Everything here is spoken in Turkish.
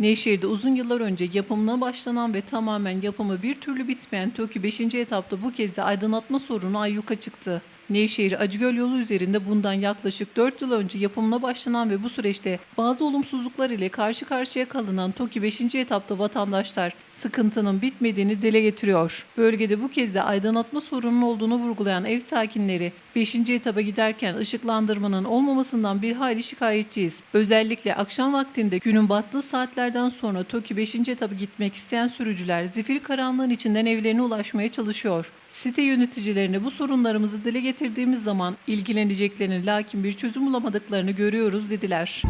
Nevşehir'de uzun yıllar önce yapımına başlanan ve tamamen yapımı bir türlü bitmeyen TOKİ 5. etapta bu kez de aydınlatma sorunu ayyuka çıktı. Nevşehir Acıgöl yolu üzerinde bundan yaklaşık 4 yıl önce yapımına başlanan ve bu süreçte bazı olumsuzluklar ile karşı karşıya kalınan TOKİ 5. etapta vatandaşlar sıkıntının bitmediğini dile getiriyor. Bölgede bu kez de aydınlatma sorunun olduğunu vurgulayan ev sakinleri 5. etaba giderken ışıklandırmanın olmamasından bir hayli şikayetçiyiz. Özellikle akşam vaktinde günün battığı saatlerden sonra TOKİ 5. etaba gitmek isteyen sürücüler zifiri karanlığın içinden evlerine ulaşmaya çalışıyor. Site yöneticilerine bu sorunlarımızı dile getirdiğimiz zaman ilgileneceklerini lakin bir çözüm bulamadıklarını görüyoruz dediler.